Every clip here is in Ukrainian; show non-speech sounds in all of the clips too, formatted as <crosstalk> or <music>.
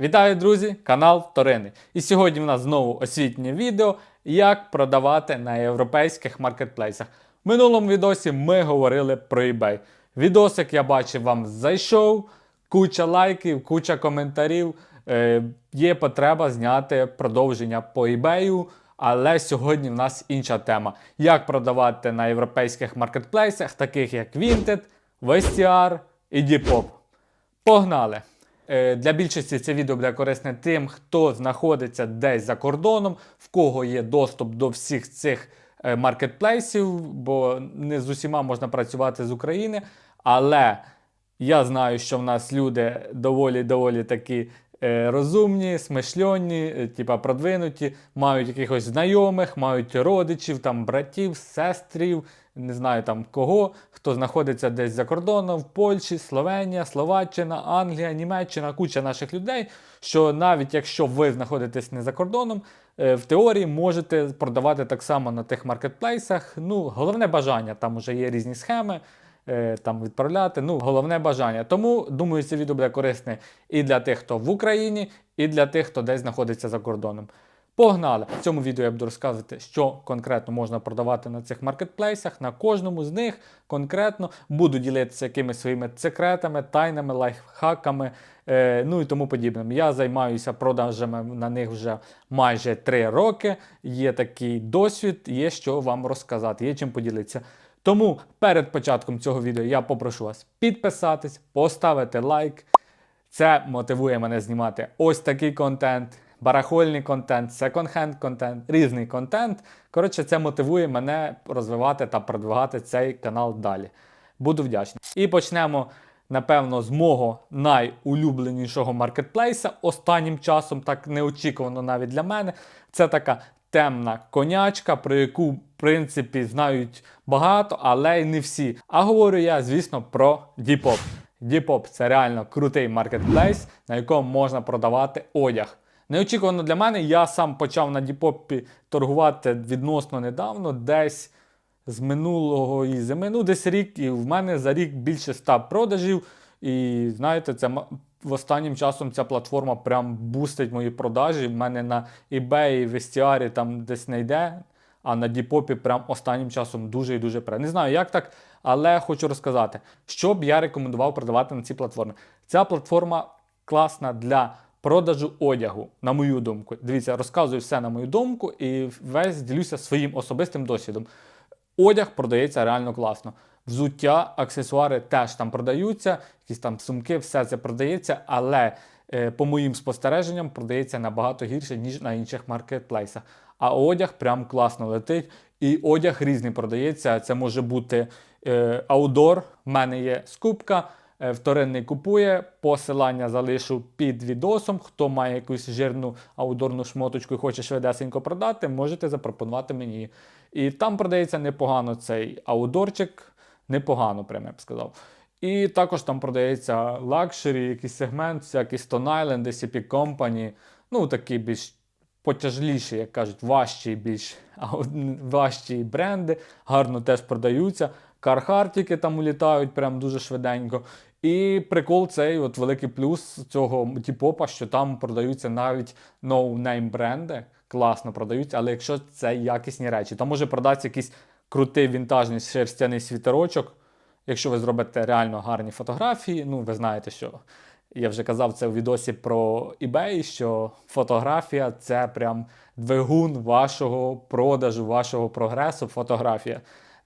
Вітаю, друзі! Канал Торини. І сьогодні в нас знову освітнє відео, як продавати на європейських маркетплейсах. В минулому відосі ми говорили про eBay. Відос, як я бачив, вам зайшов, куча лайків, куча коментарів. Е, є потреба зняти продовження по eBay, але сьогодні в нас інша тема. Як продавати на європейських маркетплейсах, таких як Vinted, Vestiar і Depop. Погнали! Е, Для більшості це відео буде корисне тим, хто знаходиться десь за кордоном, в кого є доступ до всіх цих е, маркетплейсів, бо не з усіма можна працювати з України. Але я знаю, що в нас люди доволі-доволі такі е, розумні, смишльонні, типа продвинуті, мають якихось знайомих, мають родичів, там братів, сестрів, не знаю там кого, хто знаходиться десь за кордоном, в Польщі, Словенія, Словаччина, Англія, Німеччина, куча наших людей. Що навіть якщо ви знаходитесь не за кордоном, е, в теорії можете продавати так само на тих маркетплейсах. Ну, головне бажання, там вже є різні схеми. е, Там відправляти, ну головне бажання. Тому думаю, це відео буде корисне і для тих, хто в Україні, і для тих, хто десь знаходиться за кордоном. Погнали! В цьому відео я буду розказувати, що конкретно можна продавати на цих маркетплейсах. На кожному з них конкретно буду ділитися якимись своїми секретами, тайнами, лайфхаками, е, ну і тому подібним. Я займаюся продажами на них вже майже 3 роки. Є такий досвід, є що вам розказати, є чим поділитися. Тому перед початком цього відео я попрошу вас підписатись, поставити лайк. Це мотивує мене знімати ось такий контент, барахольний контент, секонд-хенд контент, різний контент. Коротше, це мотивує мене розвивати та продвигати цей канал далі. Буду вдячний. І почнемо, напевно, з мого найулюбленішого маркетплейса останнім часом, так неочікувано навіть для мене. Це така темна конячка, про яку, в принципі, знають багато, але й не всі. А говорю я, звісно, про Depop. Depop – це реально крутий маркетплейс, на якому можна продавати одяг. Неочікувано для мене, я сам почав на Depop торгувати відносно недавно, десь з минулого і зими, ну десь рік, і в мене за рік більше 100 продажів. І знаєте, це в останнім часом ця платформа прям бустить мої продажі. В мене на eBay, Vestiaire там десь не йде, а на Depop прям останнім часом дуже і дуже пре. Не знаю, як так, але хочу розказати, що б я рекомендував продавати на цій платформі. Ця платформа класна для продажу одягу, на мою думку. Дивіться, розказую все на мою думку і весь ділюся своїм особистим досвідом. Одяг продається реально класно. Взуття, аксесуари теж там продаються, якісь там сумки, все це продається, але е, по моїм спостереженням продається набагато гірше, ніж на інших маркетплейсах. А одяг прям класно летить. І одяг різний продається. Це може бути е, аудор. В мене є скупка. Е, Вторинний купує, посилання залишу під відосом. Хто має якусь жирну аудорну шмоточку і хоче швидесенько продати, можете запропонувати мені. І там продається непогано цей аудорчик, непогано, прямо я б сказав. І також там продається лакшері, якийсь сегмент, всякі Stone Island, SCP Company, ну такі більш потяжліші, як кажуть, важчі більш <laughs> важчі бренди, гарно теж продаються. Кархартіки там улітають прям дуже швиденько. І прикол цей, от великий плюс цього тіпопа, що там продаються навіть ноунейм бренди, класно продаються, але якщо це якісні речі, там може продатися якийсь крутий вінтажний шерстяний світерочок. Якщо ви зробите реально гарні фотографії, ну ви знаєте, що я вже казав це у відосі про eBay, що фотографія це прям двигун вашого продажу, вашого прогресу. Фотографія.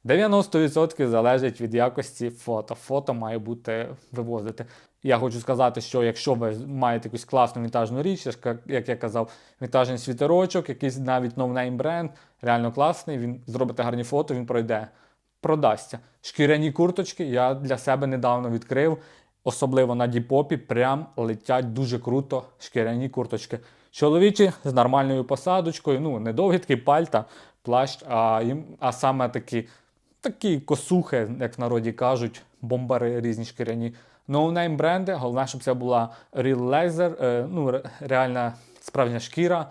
90% залежить від якості фото. Фото має бути вивозити. Я хочу сказати, що якщо ви маєте якусь класну вінтажну річ, як я казав, вінтажний світерочок, якийсь навіть ноунейм бренд, реально класний, він зробите гарні фото, він пройде продасться. Шкіряні курточки я для себе недавно відкрив, особливо на Діпопі, прям летять дуже круто шкіряні курточки. Чоловічі з нормальною посадочкою, ну, не довгі такі пальта, плащ, а, а саме такі, такі косухи, як в народі кажуть, бомбари різні шкіряні. Ноунейм бренди, головне, щоб це була Real Laser, е, ну, реальна справжня шкіра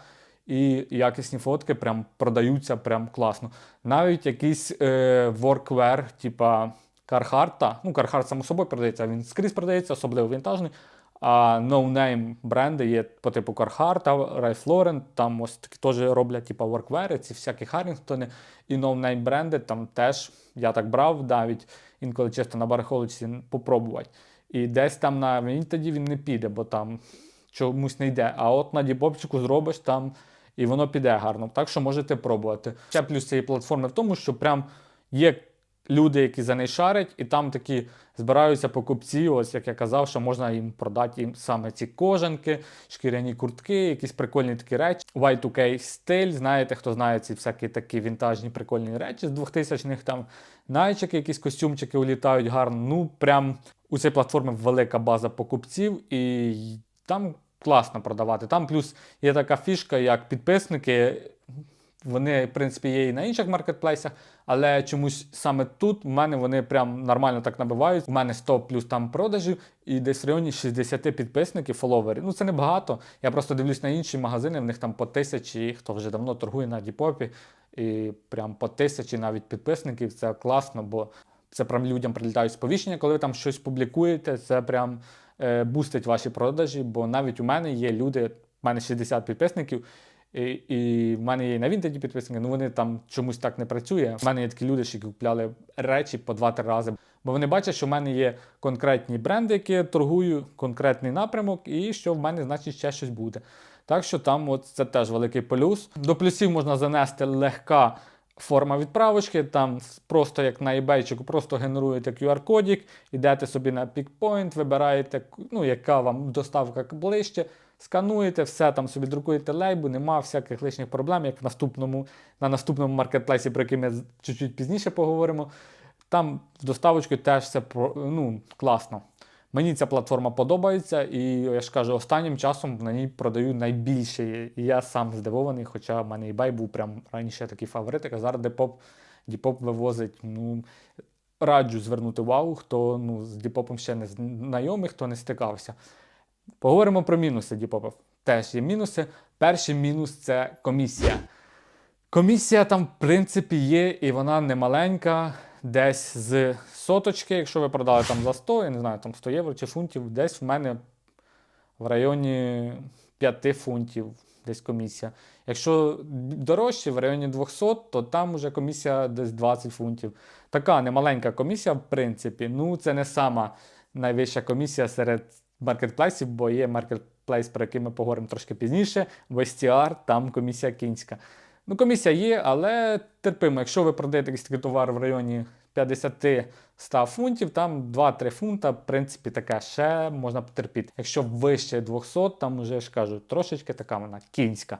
і якісні фотки прям продаються прям класно. Навіть якийсь е, workwear, типа Carhartt, ну Carhartt само собою продається, він скрізь продається, особливо вінтажний. А no-name бренди є по типу Carhartt, Ralph Lauren, там ось такі теж роблять типу workwear, ці всякі Харрінгтони і no-name бренди, там теж я так брав навіть інколи чисто на барахолочці попробувати. І десь там на Vinted він не піде, бо там чомусь не йде. А от на діпопчику зробиш там і воно піде гарно. Так що можете пробувати. Ще плюс цієї платформи в тому, що прям є люди, які за неї шарять, і там такі збираються покупці, ось як я казав, що можна їм продати їм саме ці кожанки, шкіряні куртки, якісь прикольні такі речі. Y2K стиль, знаєте, хто знає ці всякі такі вінтажні прикольні речі з 2000-х там найчики, якісь костюмчики улітають гарно. Ну, прям у цій платформі велика база покупців, і там класно продавати. Там плюс є така фішка, як підписники. Вони, в принципі, є і на інших маркетплейсах, але чомусь саме тут в мене вони прям нормально так набивають. У мене 100 плюс там продажів і десь в районі 60 підписників, фоловерів. Ну це не багато. Я просто дивлюсь на інші магазини, в них там по тисячі, хто вже давно торгує на Діпопі, і прям по тисячі навіть підписників. Це класно, бо це прям людям прилітають сповіщення, коли ви там щось публікуєте. Це прям е, бустить ваші продажі, бо навіть у мене є люди, в мене 60 підписників. І, в мене є і на Вінтеді підписники, ну вони там чомусь так не працює. У мене є такі люди, що купляли речі по 2-3 рази. Бо вони бачать, що в мене є конкретні бренди, які торгую, конкретний напрямок, і що в мене, значить, ще щось буде. Так що там от це теж великий плюс. До плюсів можна занести легка форма відправочки. Там просто як на eBay, просто генеруєте QR-кодік, йдете собі на пікпоінт, вибираєте, ну, яка вам доставка ближче. Скануєте, все там собі друкуєте лейбу, нема всяких лишніх проблем, як в наступному, на наступному маркетплейсі, про який ми чуть-чуть пізніше поговоримо. Там з доставочкою теж все ну, класно. Мені ця платформа подобається, і я ж кажу, останнім часом на ній продаю найбільше. І я сам здивований, хоча в мене eBay був прям раніше такий фаворит, а зараз Depop, Depop вивозить. Ну, раджу звернути увагу, хто ну, з Depop ще не знайомий, хто не стикався. Поговоримо про мінуси Діпопов. Теж є мінуси. Перший мінус це комісія. Комісія там, в принципі, є, і вона не маленька. Десь з соточки, якщо ви продали там за 100, я не знаю, там 100 євро чи фунтів, десь в мене в районі 5 фунтів десь комісія. Якщо дорожче, в районі 200, то там вже комісія десь 20 фунтів. Така немаленька комісія, в принципі. Ну, це не сама найвища комісія серед маркетплейсів, бо є маркетплейс, про який ми поговоримо трошки пізніше. Вестіар, там комісія кінська. Ну, комісія є, але терпимо. Якщо ви продаєте якийсь такий товар в районі 50-100 фунтів, там 2-3 фунта, в принципі, таке ще можна потерпіти. Якщо вище 200, там вже ж кажу, трошечки така вона кінська.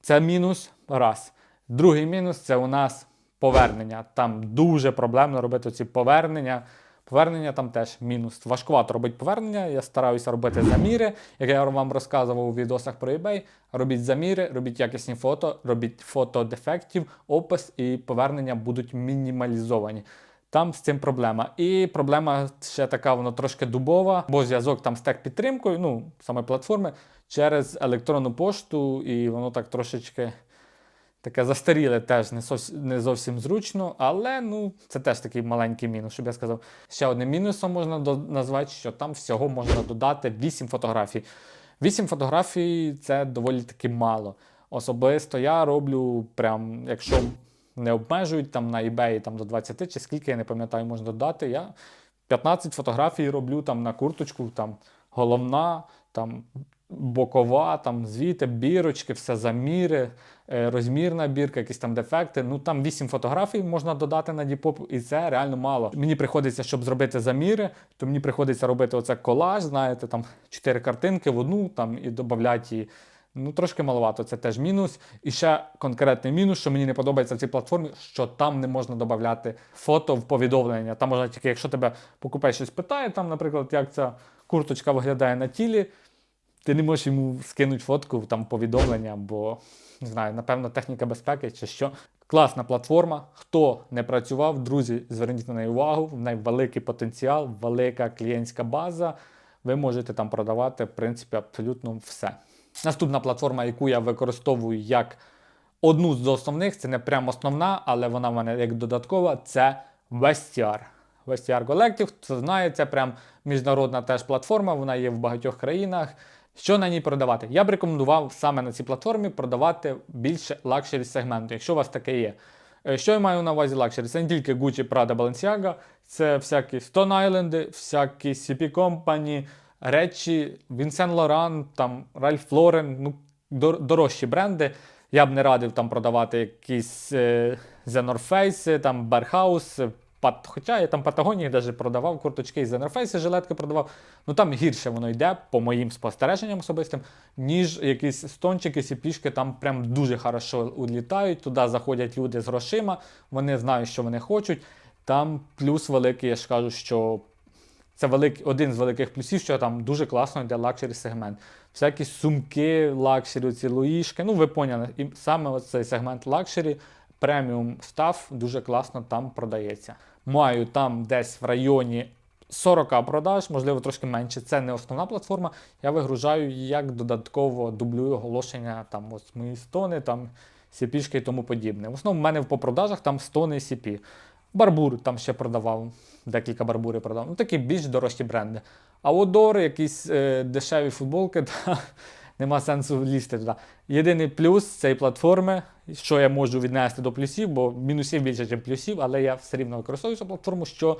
Це мінус раз. Другий мінус це у нас повернення. Там дуже проблемно робити ці повернення. Повернення там теж мінус. Важкувато робити повернення. Я стараюся робити заміри. Як я вам розказував у відосах про eBay, робіть заміри, робіть якісні фото, робіть фото дефектів, опис і повернення будуть мінімалізовані. Там з цим проблема. І проблема ще така, воно трошки дубова, бо зв'язок там з тех-підтримкою, ну, саме платформи, через електронну пошту, і воно так трошечки таке застаріле теж не, зовсім зручно, але ну, це теж такий маленький мінус, щоб я сказав. Ще одним мінусом можна назвати, що там всього можна додати 8 фотографій. 8 фотографій це доволі таки мало. Особисто я роблю прям, якщо не обмежують там на eBay там, до 20 чи скільки, я не пам'ятаю, можна додати. Я 15 фотографій роблю там на курточку, там головна, там бокова, там звіти, бірочки, все заміри, е, розмірна бірка, якісь там дефекти. Ну там 8 фотографій можна додати на Depop, і це реально мало. Мені приходиться, щоб зробити заміри, то мені приходиться робити оце колаж, знаєте, там 4 картинки в одну там і додати її. Ну, трошки маловато, це теж мінус. І ще конкретний мінус, що мені не подобається в цій платформі, що там не можна додати фото в повідомлення. Там можна тільки, якщо тебе покупець щось питає, там, наприклад, як ця курточка виглядає на тілі, ти не можеш йому скинути фотку там повідомлення, бо не знаю, напевно, техніка безпеки чи що. Класна платформа. Хто не працював, друзі, зверніть на неї увагу. В неї великий потенціал, велика клієнтська база. Ви можете там продавати, в принципі, абсолютно все. Наступна платформа, яку я використовую як одну з основних, це не прямо основна, але вона в мене як додаткова, це Vestiar. Vestiaire Collective, хто знає, це прям міжнародна теж платформа, вона є в багатьох країнах. Що на ній продавати? Я б рекомендував саме на цій платформі продавати більше лакшері сегменту, якщо у вас таке є. Е, Що я маю на увазі лакшері? Це не тільки Gucci, Prada, Balenciaga, це всякі Stone Island, всякі CP Company, речі, Vincent Laurent, там Ralph Lauren, ну, дорожчі бренди. Я б не радив там продавати якісь е, The North Face, там Bearhouse, Хоча я там Патагонії навіть продавав курточки і The жилетки продавав. Ну там гірше воно йде, по моїм спостереженням особистим, ніж якісь стончики, сіпішки, там прям дуже хорошо улітають. Туди заходять люди з грошима, вони знають, що вони хочуть. Там плюс великий, я ж кажу, що це велик, один з великих плюсів, що там дуже класно йде лакшері сегмент. Всякі сумки, лакшері, ці луїшки. Ну, ви поняли, і саме цей сегмент лакшері, преміум став дуже класно там продається. Маю там десь в районі 40 продаж, можливо, трошки менше. Це не основна платформа. Я вигружаю її як додатково дублюю оголошення, там ось мої стони, там CP-шки і тому подібне. В основному в мене по продажах там стони CP. Барбур там ще продавав, декілька барбурів продав. Ну такі більш дорожчі бренди. А Одор, якісь е, дешеві футболки, <laughs> та нема сенсу лізти туди. Єдиний плюс цієї платформи, що я можу віднести до плюсів, бо мінусів більше, ніж плюсів, але я все рівно використовую цю платформу, що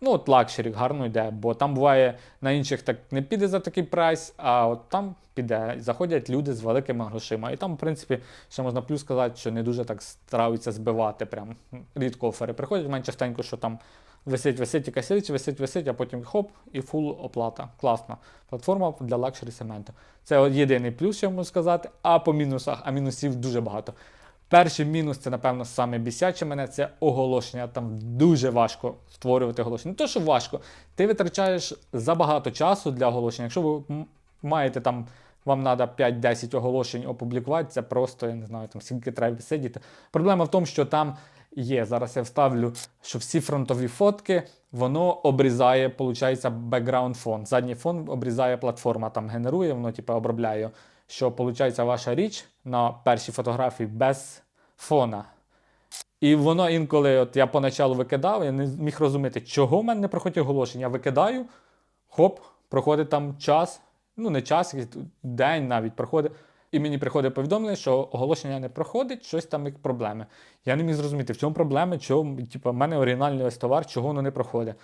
ну, от лакшері гарно йде, бо там буває на інших так не піде за такий прайс, а от там піде. Заходять люди з великими грошима. І там, в принципі, ще можна плюс сказати, що не дуже так стараються збивати. Прям рідко офери приходять. Мене частенько, що там висить, висить якась річ, висить, висить, а потім хоп, і фул оплата. Класна платформа для лакшері сегменту. Це єдиний плюс, що я можу сказати. А по мінусах, а мінусів дуже багато. Перший мінус це, напевно, саме бісяче мене це оголошення. Там дуже важко створювати оголошення. Не то, що важко, ти витрачаєш забагато часу для оголошення. Якщо ви маєте там, вам треба 5-10 оголошень опублікувати, це просто, я не знаю, там скільки треба сидіти. Проблема в тому, що там є. Зараз я вставлю, що всі фронтові фотки, воно обрізає, виходить, бекграунд фон. Задній фон обрізає платформа, там генерує, воно типу, обробляє що виходить ваша річ на першій фотографії без фона. І воно інколи, от я поначалу викидав, я не міг розуміти, чого в мене не проходить оголошення. Я викидаю, хоп, проходить там час, ну не час, день навіть проходить. І мені приходить повідомлення, що оголошення не проходить, щось там як проблеми. Я не міг зрозуміти, в чому проблеми, чого, типу, в мене оригінальний ось товар, чого воно не проходить.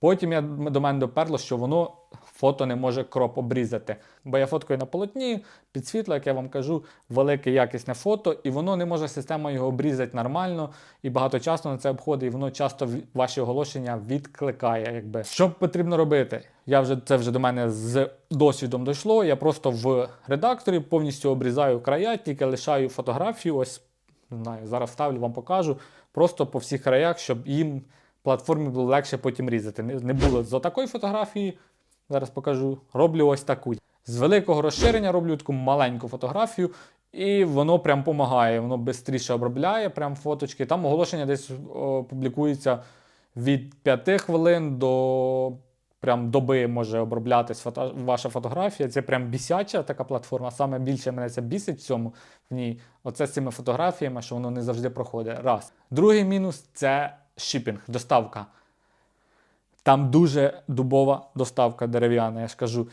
Потім я, до мене доперло, що воно фото не може кроп обрізати. Бо я фоткаю на полотні, під світло, як я вам кажу, велике якісне фото, і воно не може система його обрізати нормально, і багато часу на це обходить, і воно часто ваші оголошення відкликає. Якби. Що потрібно робити? Я вже це вже до мене з досвідом дійшло. Я просто в редакторі повністю обрізаю края, тільки лишаю фотографію. Ось не знаю, зараз ставлю, вам покажу. Просто по всіх краях, щоб їм платформі було легше потім різати. Не, було з такої фотографії. Зараз покажу. Роблю ось таку. З великого розширення роблю таку маленьку фотографію, і воно прям допомагає. Воно швидше обробляє прям фоточки. Там оголошення десь о, публікується від 5 хвилин до прям доби може оброблятись фото, ваша фотографія. Це прям бісяча така платформа. Саме більше мене це бісить в цьому в ній. Оце з цими фотографіями, що воно не завжди проходить. Раз. Другий мінус це шипінг, доставка. Там дуже дубова доставка дерев'яна, я ж кажу.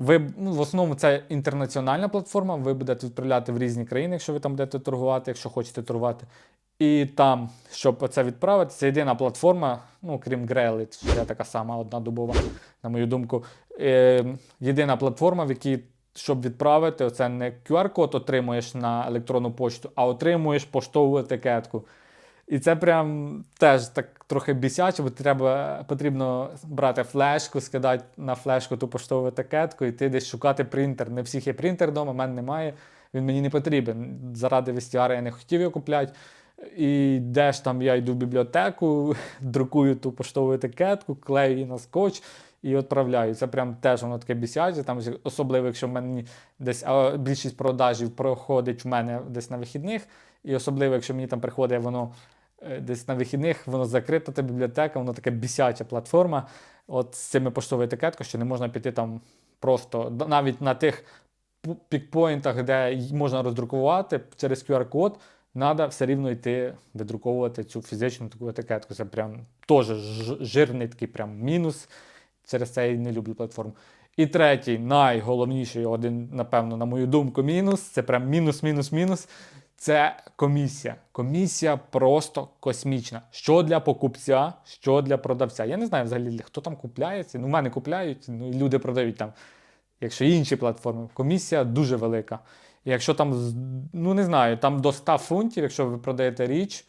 Ви, ну, в основному це інтернаціональна платформа, ви будете відправляти в різні країни, якщо ви там будете торгувати, якщо хочете торгувати. І там, щоб це відправити, це єдина платформа, ну крім Grail, ще така сама одна дубова, на мою думку. Е, єдина платформа, в якій, щоб відправити, це не QR-код отримуєш на електронну почту, а отримуєш поштову етикетку. І це прям теж так трохи бісяче, бо треба, потрібно брати флешку, скидати на флешку ту поштову етикетку, і ти десь шукати принтер. Не всіх є принтер вдома, в мене немає. Він мені не потрібен. Заради вестіара я не хотів його купляти. І де ж там я йду в бібліотеку, <laughs> друкую ту поштову етикетку, клею її на скотч і відправляю. Це прям теж воно таке бісяче. Там особливо, якщо в мене десь а, більшість продажів проходить в мене десь на вихідних, і особливо, якщо мені там приходить воно десь на вихідних, воно закрита та бібліотека, воно таке бісяча платформа. От з цими поштовою етикеткою, що не можна піти там просто навіть на тих пікпоінтах, де можна роздрукувати через QR-код. треба все рівно йти видруковувати цю фізичну таку етикетку. Це прям теж жирний такий прям мінус. Через це я не люблю платформу. І третій, найголовніший, один, напевно, на мою думку, мінус. Це прям мінус, мінус, мінус. Це комісія. Комісія просто космічна. Що для покупця, що для продавця. Я не знаю взагалі, хто там купляється. Ну, в мене купляють, ну і люди продають там. Якщо інші платформи, комісія дуже велика. Якщо там, ну не знаю, там до 100 фунтів, якщо ви продаєте річ,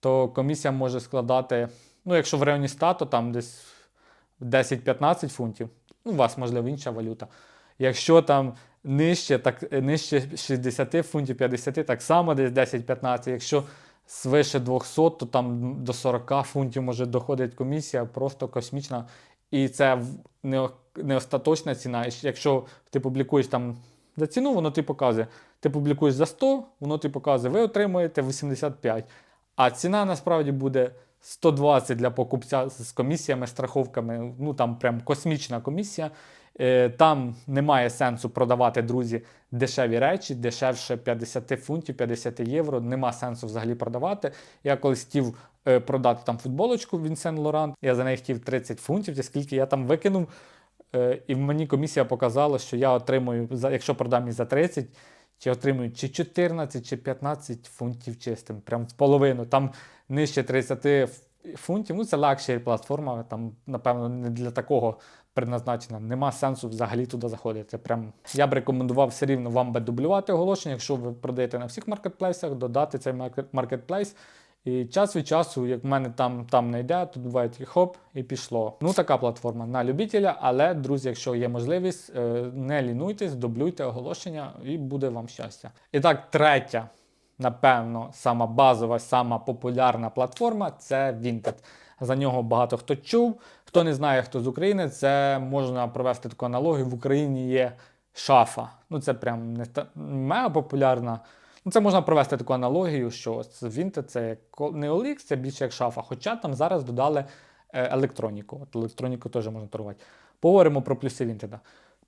то комісія може складати, ну, якщо в районі 100, то там десь 10-15 фунтів. Ну, у вас, можливо, інша валюта. Якщо там нижче, так нижче 60 фунтів, 50, так само десь 10-15. Якщо свише 200, то там до 40 фунтів може доходить комісія, просто космічна. І це не, не остаточна ціна. Якщо ти публікуєш там за ціну, воно ти показує. Ти публікуєш за 100, воно ти показує, ви отримуєте 85. А ціна насправді буде 120 для покупця з комісіями, страховками. Ну там прям космічна комісія. Е, Там немає сенсу продавати, друзі, дешеві речі, дешевше 50 фунтів, 50 євро. Нема сенсу взагалі продавати. Я колись хотів е, продати там футболочку від Сен Лоран. Я за неї хотів 30 фунтів, чи скільки я там викинув. Е, І мені комісія показала, що я отримую, якщо продам її за 30, чи отримують чи 14, чи 15 фунтів чистим, прям в половину. Там нижче 30 фунтів. Ну, це лакшері платформа, там, напевно, не для такого предназначена. Нема сенсу взагалі туди заходити. Прям я б рекомендував все рівно вам би дублювати оголошення, якщо ви продаєте на всіх маркетплейсах, додати цей маркет- маркетплейс. І час від часу, як в мене там, там не йде, тут буває тільки хоп і пішло. Ну така платформа на любителя, але, друзі, якщо є можливість, е, не лінуйтесь, дублюйте оголошення і буде вам щастя. І так, третя, напевно, сама базова, сама популярна платформа це Vinted. За нього багато хто чув. Хто не знає, хто з України, це можна провести таку аналогію. В Україні є шафа. Ну це прям не мега популярна. Ну, це можна провести таку аналогію, що Vinted це не OLX, це більше як шафа. Хоча там зараз додали е, електроніку. От електроніку теж можна торгувати. Поговоримо про плюси Vinted.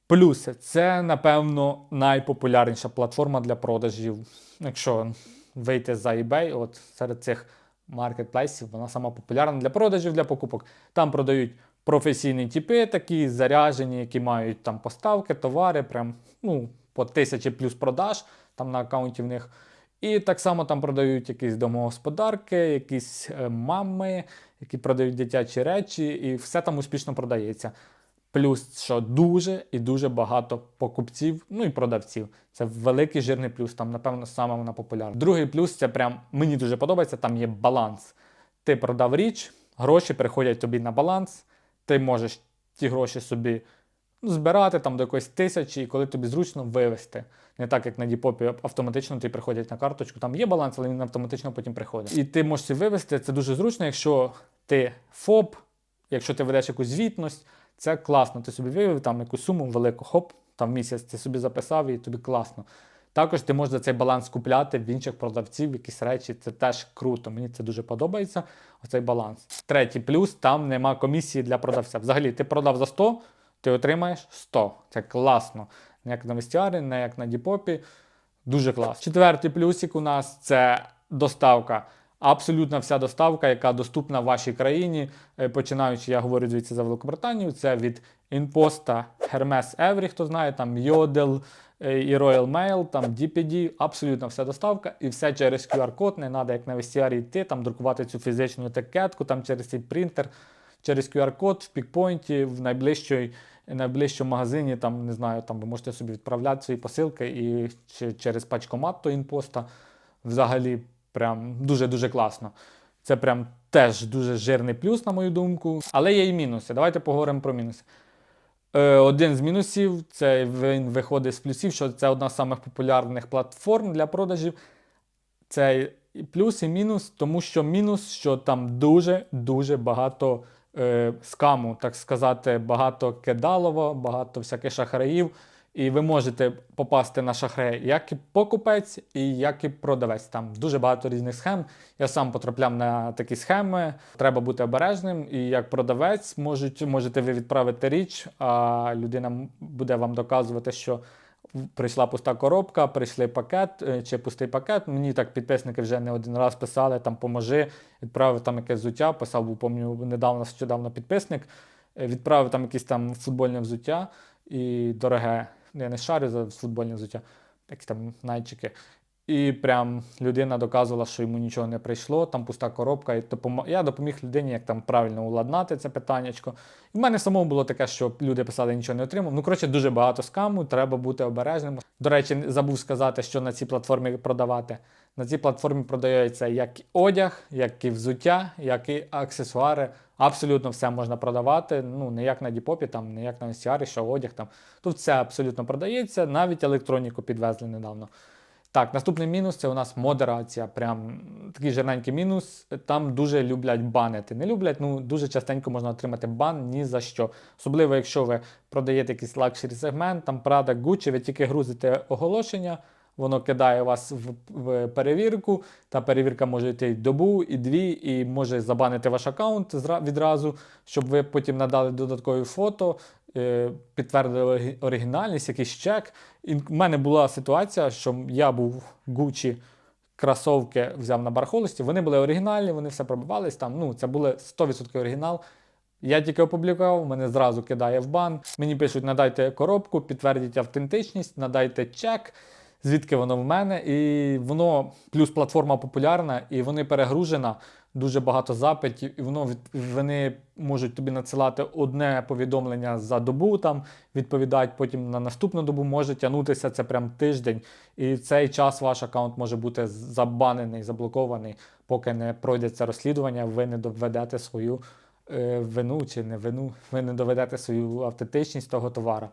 Плюси це, напевно, найпопулярніша платформа для продажів. Якщо вийти за eBay, от серед цих маркетплейсів, вона сама популярна для продажів, для покупок. Там продають професійні типи, такі заряжені, які мають там поставки, товари, прям ну, по тисячі плюс продаж там на аккаунті в них. І так само там продають якісь домогосподарки, якісь е, мами, які продають дитячі речі, і все там успішно продається. Плюс, що дуже і дуже багато покупців, ну і продавців. Це великий жирний плюс, там, напевно, саме вона популярна. Другий плюс це прям мені дуже подобається, там є баланс. Ти продав річ, гроші приходять тобі на баланс, ти можеш ті гроші собі збирати там до якоїсь тисячі, і коли тобі зручно вивести. Не так, як на Діпопі автоматично тобі приходять на карточку, там є баланс, але він автоматично потім приходить. І ти можеш собі вивести, це дуже зручно, якщо ти ФОП, якщо ти ведеш якусь звітність, це класно. Ти собі вивів там якусь суму велику, хоп, там місяць ти собі записав і тобі класно. Також ти можеш за цей баланс купляти в інших продавців якісь речі. Це теж круто. Мені це дуже подобається. Оцей баланс. Третій плюс там нема комісії для продавця. Взагалі, ти продав за 100, ти отримаєш 100. Це класно. Не як на вестіарі, не як на Діпопі. Дуже класно. Четвертий плюсик у нас це доставка. Абсолютно вся доставка, яка доступна в вашій країні, Е, починаючи, я говорю звідси за Великобританію, це від Інпоста, Hermes Every, хто знає, там Yodel е, і Royal Mail, там DPD, абсолютно вся доставка, і все через QR-код, не треба як на вестіарі йти, там друкувати цю фізичну етикетку, там через цей принтер, через QR-код в пікпойнті, в найближчій, найближчому магазині, там, не знаю, там ви можете собі відправляти свої посилки і через пачкомат то інпоста. Взагалі, прям дуже-дуже класно. Це прям теж дуже жирний плюс, на мою думку. Але є і мінуси. Давайте поговоримо про мінуси. Е, один з мінусів це він виходить з плюсів, що це одна з самих популярних платформ для продажів. Це і плюс і мінус, тому що мінус, що там дуже-дуже багато е, скаму, так сказати, багато кидалово, багато всяких шахраїв. І ви можете попасти на шахрея як і покупець, і як і продавець. Там дуже багато різних схем. Я сам потрапляв на такі схеми. Треба бути обережним. І як продавець можуть, можете ви відправити річ, а людина буде вам доказувати, що прийшла пуста коробка, прийшли пакет е, чи пустий пакет. Мені так підписники вже не один раз писали, там поможи, відправив там якесь взуття, писав, бо пам'ятаю, недавно, щодавно підписник, е, відправив там якесь там футбольне взуття і дороге. Я не шарю за футбольне взуття, якісь там найчики. І прям людина доказувала, що йому нічого не прийшло, там пуста коробка. І Я допоміг людині, як там правильно уладнати це питаннячко. І в мене самому було таке, що люди писали, нічого не отримав. Ну, коротше, дуже багато скаму, треба бути обережним. До речі, забув сказати, що на цій платформі продавати. На цій платформі продається як одяг, як і взуття, як і аксесуари. Абсолютно все можна продавати. Ну, не як на Діпопі, там, не як на SCR, що одяг там. Тут все абсолютно продається, навіть електроніку підвезли недавно. Так, наступний мінус це у нас модерація. Прям такий жирненький мінус. Там дуже люблять банити. Не люблять, ну дуже частенько можна отримати бан ні за що. Особливо, якщо ви продаєте якийсь лакшері сегмент, там Prada, Gucci, ви тільки грузите оголошення, воно кидає вас в, перевірку. Та перевірка може йти добу, і дві, і може забанити ваш аккаунт відразу, щоб ви потім надали додаткові фото, підтвердили оригінальність, якийсь чек. І в мене була ситуація, що я був в Gucci кросовки взяв на барахолості, вони були оригінальні, вони все пробивались там. Ну, це були 100% оригінал. Я тільки опублікував, мене зразу кидає в бан. Мені пишуть, надайте коробку, підтвердіть автентичність, надайте чек, звідки воно в мене. І воно плюс платформа популярна, і вони перегружена, дуже багато запитів, і воно вони можуть тобі надсилати одне повідомлення за добу, там відповідають, потім на наступну добу може тягнутися це прям тиждень. І цей час ваш аккаунт може бути забанений, заблокований, поки не пройде це розслідування, ви не доведете свою е, вину чи не вину, ви не доведете свою автентичність того товара.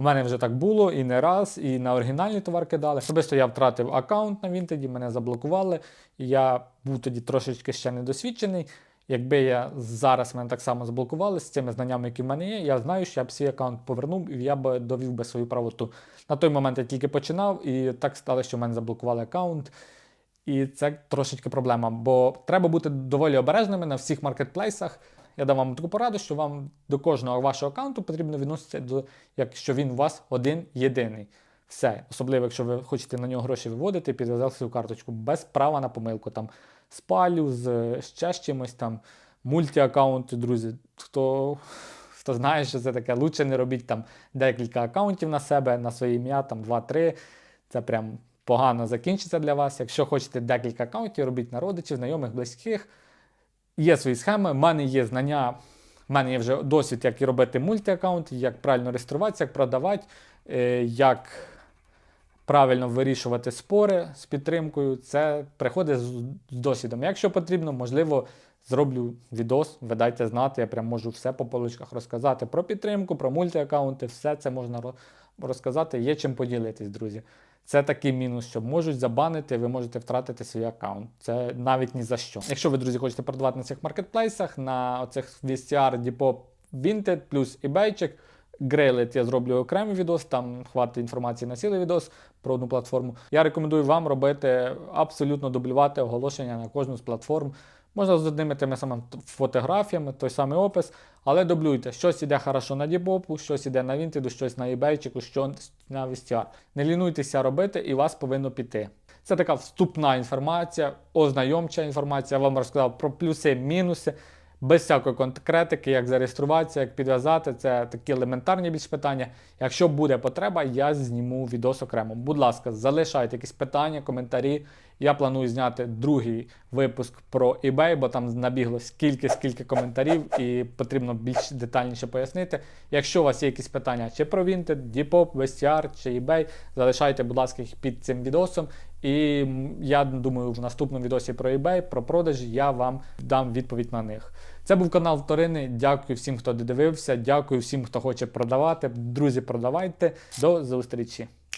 У мене вже так було і не раз, і на оригінальний товар кидали. Особисто я втратив аккаунт на Vinted, мене заблокували. І я був тоді трошечки ще недосвідчений. Якби я зараз мене так само заблокували з цими знаннями, які в мене є, я знаю, що я б свій аккаунт повернув і я б довів би свою правоту. На той момент я тільки починав, і так стало, що в мене заблокували аккаунт. І це трошечки проблема, бо треба бути доволі обережними на всіх маркетплейсах. Я дам вам таку пораду, що вам до кожного вашого аккаунту потрібно відноситися до якщо він у вас один єдиний. Все, особливо, якщо ви хочете на нього гроші виводити, підв'язали свою карточку без права на помилку. Там з палю, з ще з чимось там, мультіаккаунти, друзі. Хто, хто знає, що це таке, лучше не робіть там декілька аккаунтів на себе, на своє ім'я, там 2-3. Це прям погано закінчиться для вас. Якщо хочете декілька аккаунтів, робіть на родичів, знайомих, близьких. Є свої схеми, в мене є знання, в мене є вже досвід, як і робити мультиаккаунт, як правильно реєструватися, як продавати, е, як правильно вирішувати спори з підтримкою. Це приходить з досвідом. Якщо потрібно, можливо, зроблю відос, ви дайте знати, я прям можу все по полочках розказати про підтримку, про мультиаккаунти, все це можна ро- розказати, є чим поділитись, друзі. Це такий мінус, що можуть забанити, ви можете втратити свій аккаунт. Це навіть ні за що. Якщо ви, друзі, хочете продавати на цих маркетплейсах, на оцих VCR, Depop, Vinted, плюс eBayчик, Greylit я зроблю окремий відос, там хватить інформації на цілий відос про одну платформу. Я рекомендую вам робити абсолютно дублювати оголошення на кожну з платформ. Можна з одними тими самими фотографіями, той самий опис, але дублюйте. Щось іде хорошо на Діпопу, щось іде на вінтиду, щось на eBayчику, щось на VSTR. Не лінуйтеся робити, і вас повинно піти. Це така вступна інформація, ознайомча інформація. Я вам розказав про плюси, мінуси. Без всякої конкретики, як зареєструватися, як підв'язати, це такі елементарні більш питання. Якщо буде потреба, я зніму відос окремо. Будь ласка, залишайте якісь питання, коментарі. Я планую зняти другий випуск про eBay, бо там набігло скільки, скільки коментарів, і потрібно більш детальніше пояснити. Якщо у вас є якісь питання чи про Vinted, Depop, VSTR чи eBay, залишайте, будь ласка, їх під цим відосом. І я думаю, в наступному відосі про eBay, про продажі, я вам дам відповідь на них. Це був канал Вторини. Дякую всім, хто додивився. Дякую всім, хто хоче продавати. Друзі, продавайте. До зустрічі!